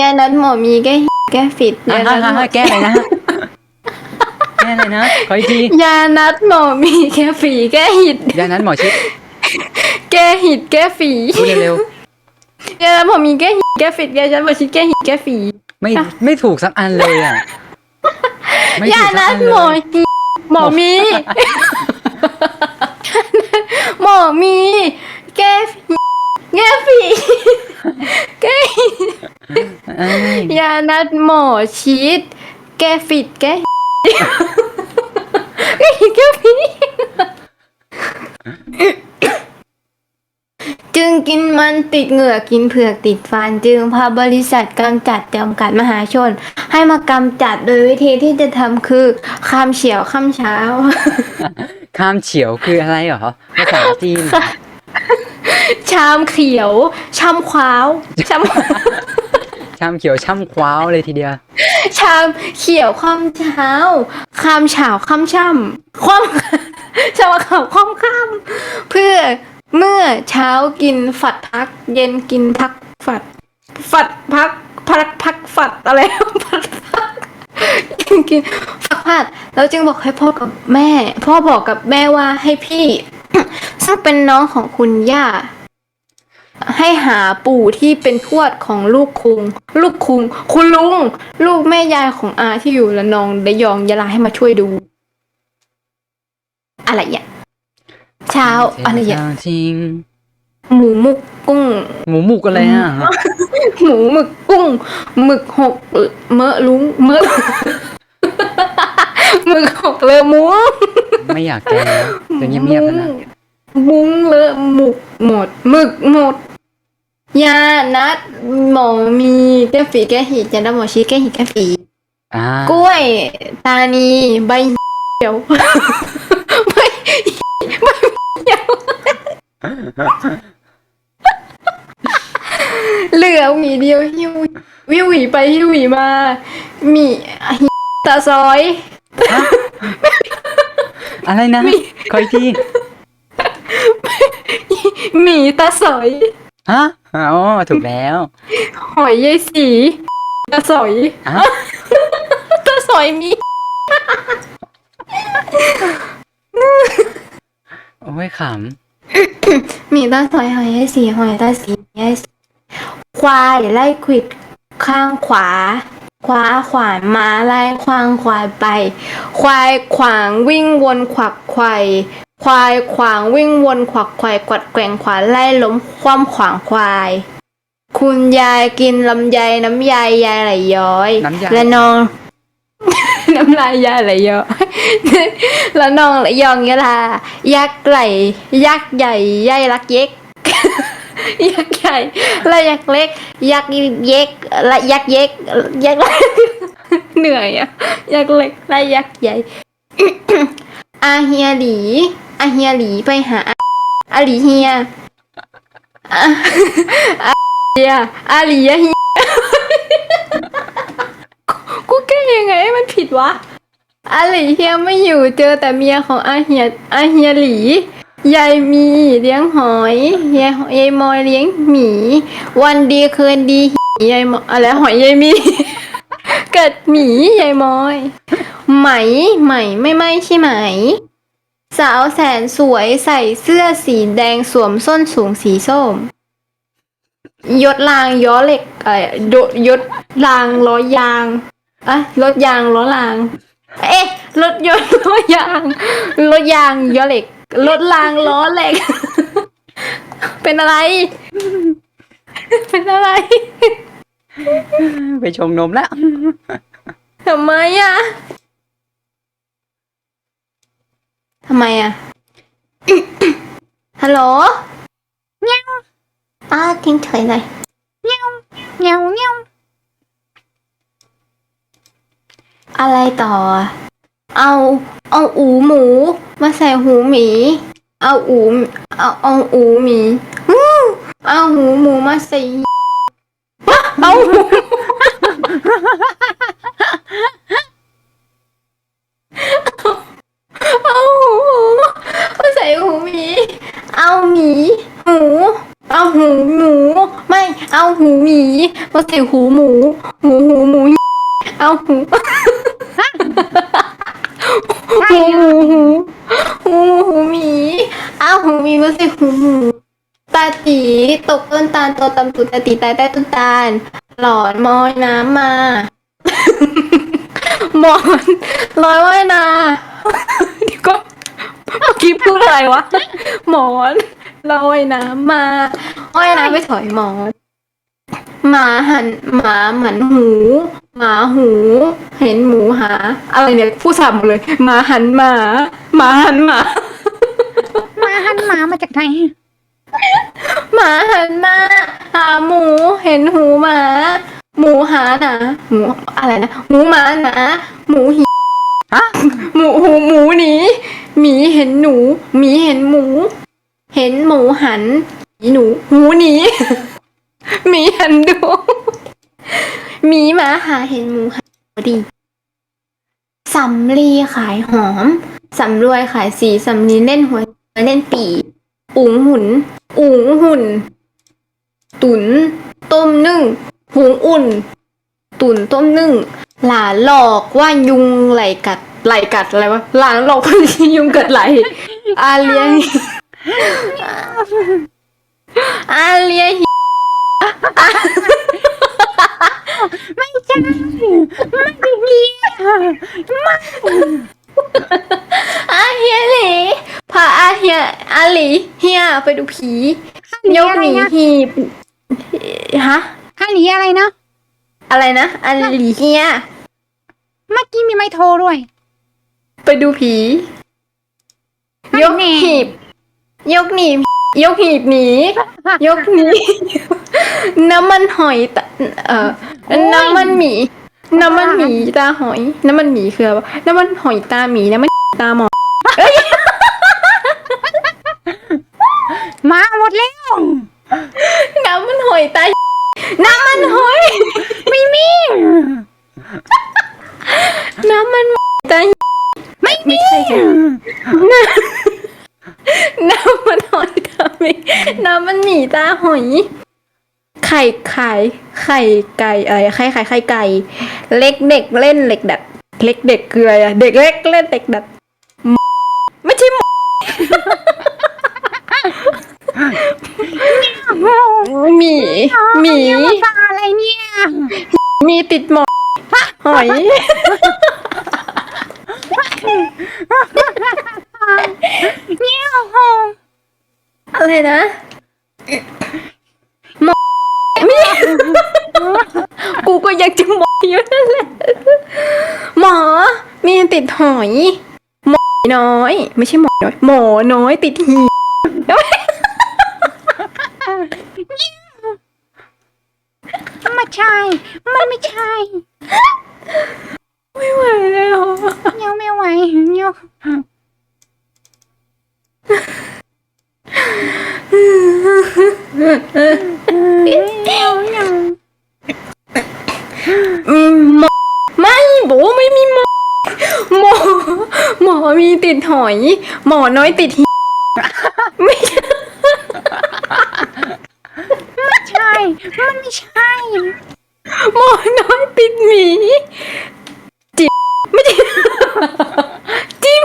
ยานัดหมอมีแก้แก้ฟิตอะยาฮะนัดหมฮะอแก้อะไรนะ แก้อะไรนะ ขออีกที ยานัดหมอมีแก้ฝีแก้หิด ยานั้นหมอชิดแก้หิดแก้ฝีพูดเร็วยานัดหมอมีแก้หิดแก้ฟิตยานัดหมอชิดแก้หิดแก้ฝีๆไม่ไม่ถูกสักอันเลยอะไม่ยาถูกสันักดอันหมเลอยหมอมีหมอมีแก้ฝีแก้ฝีแก้หิดเอ้ ยยานัดหมอชีดแก้ฟิตแก้แก้หิดแก้ฝีจึงกินมันติดเหงือกกินเผือกติดฟัน จึงพาบริษัทกำจัดจำกัดมหาชน ให้มากำจัดโดยวิธีที่จะทำคือคำเฉียวคำเช้าข้ามเฉียวคืออะไรเหรอภาษาจีนชามเขียวชามขวาวชาม ชามเขียวช่ำคว้าวเลยทีเดียว ชามเขียวความเช้าคามเฉาคำช่ำความชาวขาวความข้ามเพื่อเมื่อเช้ากินฝัดพัก เย็นกินพักฝัด ฝัดพักพักพักฝัดอะไรฝัดพักกินกินฝักผัดแล้วจึงบอกให้พ่อกับแม่ พ่อบอกกับแม่ว่าให้พี่ ซึ่งเป็นน้องของคุณย่า ให้หาปู่ที่เป็นทวดของลูกคุง ลูกคุง คุณลุง ลูกแม่ยายของอาที่อยู่ละนองระยองยะลาให้มาช่วยดู อะไรอะเช้าอะไรอะจริงหมูหมุกกุ้ง หมูหมุกอะไรอะหมูหมึกกุ้งหมึกหกเมอะลุงเมอะหมึกหกเลอะมุ้งไม่อยากแก้แล้วจะเงียบๆแล้วนะมุ้งเลอะหมุกหมดหมึกหมด ยานัดหมอมีแก้ฝีแก้หิดยานัดหมอชีแก้หิดแก้ฝีอ่ากล้วย ตานีใบเขียวใบใบเขียวเหลือหวีเดียวหิววิวหวีไปหิวหวีมาหมีตาซอยอะไรนะขออีกที หมีตาสอย ฮะอ๋อถูกแล้ว หอยยายสีตาสอยอะตาสอยมี โอ้ยขหมีตาสอยหอยยายสีหอยตาสียายสีควายไล่ขวิดข้างขวา คว้าขวานม้าไล่ควางควายไป ควายขวางวิ่งวนขวักไขว่ ควายขวางวิ่งวนขวักไขว่กวัดแกว่งขวานไล่ล้มคว่ำขวางควาย คุณยายกินลำไยน้ำยายยายไหลย้อยำน้ำยาและน้อง น้ำลายยายไหลย้อย แล้วน้องไหลยองยะลายักษ์ไหลยักษ์ใหญ่ใหญ่รักเย็ก ยักษ์ใหญ่และยักษ์เล็ก ยักษ์เย็กและยักษ์เย็กยักษ์เล็กเหนื่อยอะยักษ์เล็กและยักษ์ใหญ่ อาเฮียหลี อาเฮียหลีไปหาอาหลีเฮียอาเฮียอาหลีเฮียกูแก้ยังไงมันผิดวะอาหลีเฮียไม่อยู่เจอแต่เมียของอาเฮียอาเฮียหลียายมีเลี้ยงหอยยายยายมอยเลี้ยงหมี วันดีคืนดีหียายมอยอะไรหอยยายมี เกิดหมียายมอย ไหมไหมไม่ไม่ใช่ไหม สาวแสนสวยใส่เสื้อสีแดงสวมส้นสูงสีส้ม ยศรางย้อเหล็กเอ่อยศยศรางล้อยางอะรถยางล้อราง เอ๊ะรถยนต์ล้อยางรถยางย้อเหล็กรถรางล้อเหล็ก เป็นอะไร เป็นอะไรไปชงนมแล้วทำไมอะ ทำไมอะ ฮัลโหลเงี้ยอ้าทิ้งเฉยเลยเงี้ยเงี้ยเงี้ยอะไรต่ออะเอา เอาอูหมู มาใส่หูหมี เอาอูเอาเอาอูหมีฮู้เอาหูหมูมาใส่เอาหู เอาหูเอาใส่หูหมี เอาหมีหูเอาหูหมูไม่เอาหูหมีมาใส่หูหมูหูหูหมูเอาหูหูหูหูหูหูหมีเอาหูหมีมาใส่หูหมูตาตีตกต้นตาลโตตำตุตาตีตายใต้ต้นตาล หลอนมอยน้ำมาหมอนลอยว่ายนา เดี๋ยวก็เมื่อกี้พูดอะไรวะ หมอนลอยน้ำมาว่ายน้ำไปถอยหมอนหมาหันหมาหันหู หมาหู เห็นหมูหา อะไรเนี่ยพูดซ้ำเลยหมาหันหมาหมาหันหมามาหันหมามาจากไหนหมาหันมาหาหมูเห็นหูหมา หมูหาหนาหมูอะไรนะหมูหมาหนาหมูหิฮะหมูหูหมูหนี หมีเห็นหนู หมีเห็นหมู เห็นหมูหันหมีหนูหูหนีหมีหันดูหมีหมาหาเห็นหมูหันพอดีสำลีขายหอมสำรวยขายสีสำลีเล่นหัวเล่นปีอุ๋งหุ่นอุ๋งหุ่น ตุน ต้มนึ่ง หุงอุ่น ตุนต้มนึ่ง หลาหลอกว่ายุงไหลกัด ไหลกัดอะไรวะหลานหลอกว่ายุงกัดไหลอาเลียอาเลียไม่ใช่ไม่ดีอาเฮียหลีพาอาเฮียอาหลีเฮียไปดูผียกอะหไรนีนะหีบฮะฮันหลีอะไรนะอะไรนะอาหลีเฮียเมื่อกี้มีไมโทรด้วย ไปดูผีไม่ยกแน่หีบ ยกหนีบยกหีบหนี ยกหนี น้ำมันหอยตาเอ่อน้ำมันหมี น้ำมันหมีตาหอย น้ำมันหมีคืออะไรวะน้ำมันหอยตาหมีน้ำมันตาหมอมาหมดแล้ว น้ำมันหอยตาน้ำมันหอย ไม่มี น้ำมันตา ไม่มี ใช่ค่ะน้ำมันหอยตาหมี น้ำมันหมีตาหอย ไข่ไข่ไข่ไก่อะไรไข่ไข่ไข่ไก่ เล็กเด็กเล่นเหล็กดัด เล็กเด็กเกลืออะเด็กเล็กเล่นเด็กดัดหมไม่ใช่หมหมีหมีเอามาฟังอะไรเนี่ย มีติดหมอนหอยเนี่ยโอ้โห อะไรนะหมอมีกูก็อยากจะหมออยู่นั่นแหละหมอมีติดหอยหมอน้อย ไม่ใช่หมอน้อยหมอน้อยติดหีไม่ใช่มันไม่ใช่ ไม่ไหวเลยเหรอยังไม่ไหวยัง อืมหมอไม่บอไม่มีหมอหมอหมอมีติดหอย หมอน้อยติดหีไม่ไม่ใช่ มันไม่ใช่ หมอน้อยติดหมีจิบไม่ใช่จิ้ม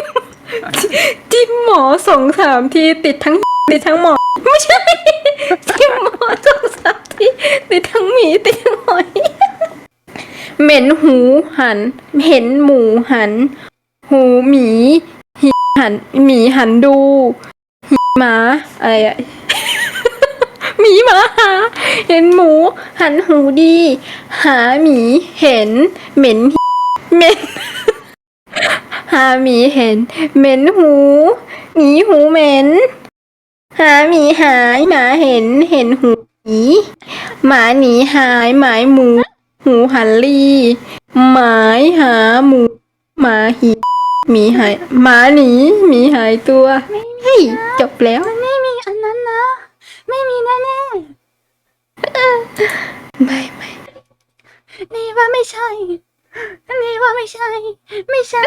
จิ้มหมอสองสามทีติดทั้งติดทั้งหมอ ไม่ใช่จิ้มหมอสองสามที ติดหมีติดหอย เหม็นหูหัน เห็นหมูหัน หูหมีหิหันหมีหันดูหิหมาอะไรอะหมีหมาหาเห็นหมู หันหูดี หาหมีเห็น เหม็นเหม็นหาหมีเห็น เหม็นหูหมีหูเหม็น หาหมีหายหมาเห็นเห็นหูหมี หมาหนีหายหมายหมู หูหันลีหมายหาหมูหมาหีหมีหายหมาหนีหมีหายตัวเฮ้ยจบแล้วไม่มีอันนั้นนะ ไม่มีแน่ไม่ไม่ๆนี่ว่าไม่ใช่นี่ว่าไม่ใช่ ไม่ใช่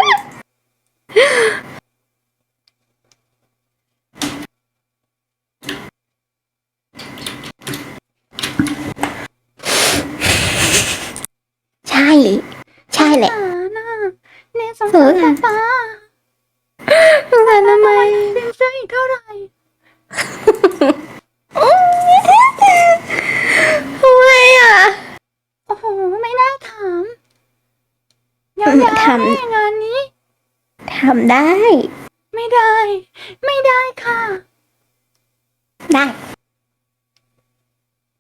ใช่แหละ สงสารน่ะเนี่ย สงสารป๊าป๊าสงสารทำไมเป็นเสื้ออีกเท่าไหร่ทำไมอะ โอ้โห ไม่น่าถามยาวทำๆแม่งานนี้ ทำได้ ไม่ได้ ไม่ได้ค่ะ ได้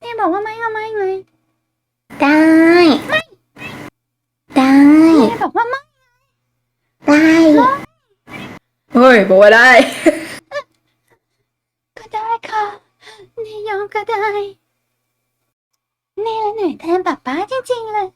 นี่บอกว่าไม่ก็ไม่ไงได้ ได้ นี่บอกว่าไม่ ได้ เฮ้ ย บอกว่าได้ ก็ได้ค่ะนี่ยอมก็ได้นี่ละเหนื่อยแทนป้าป้าจริงๆเลย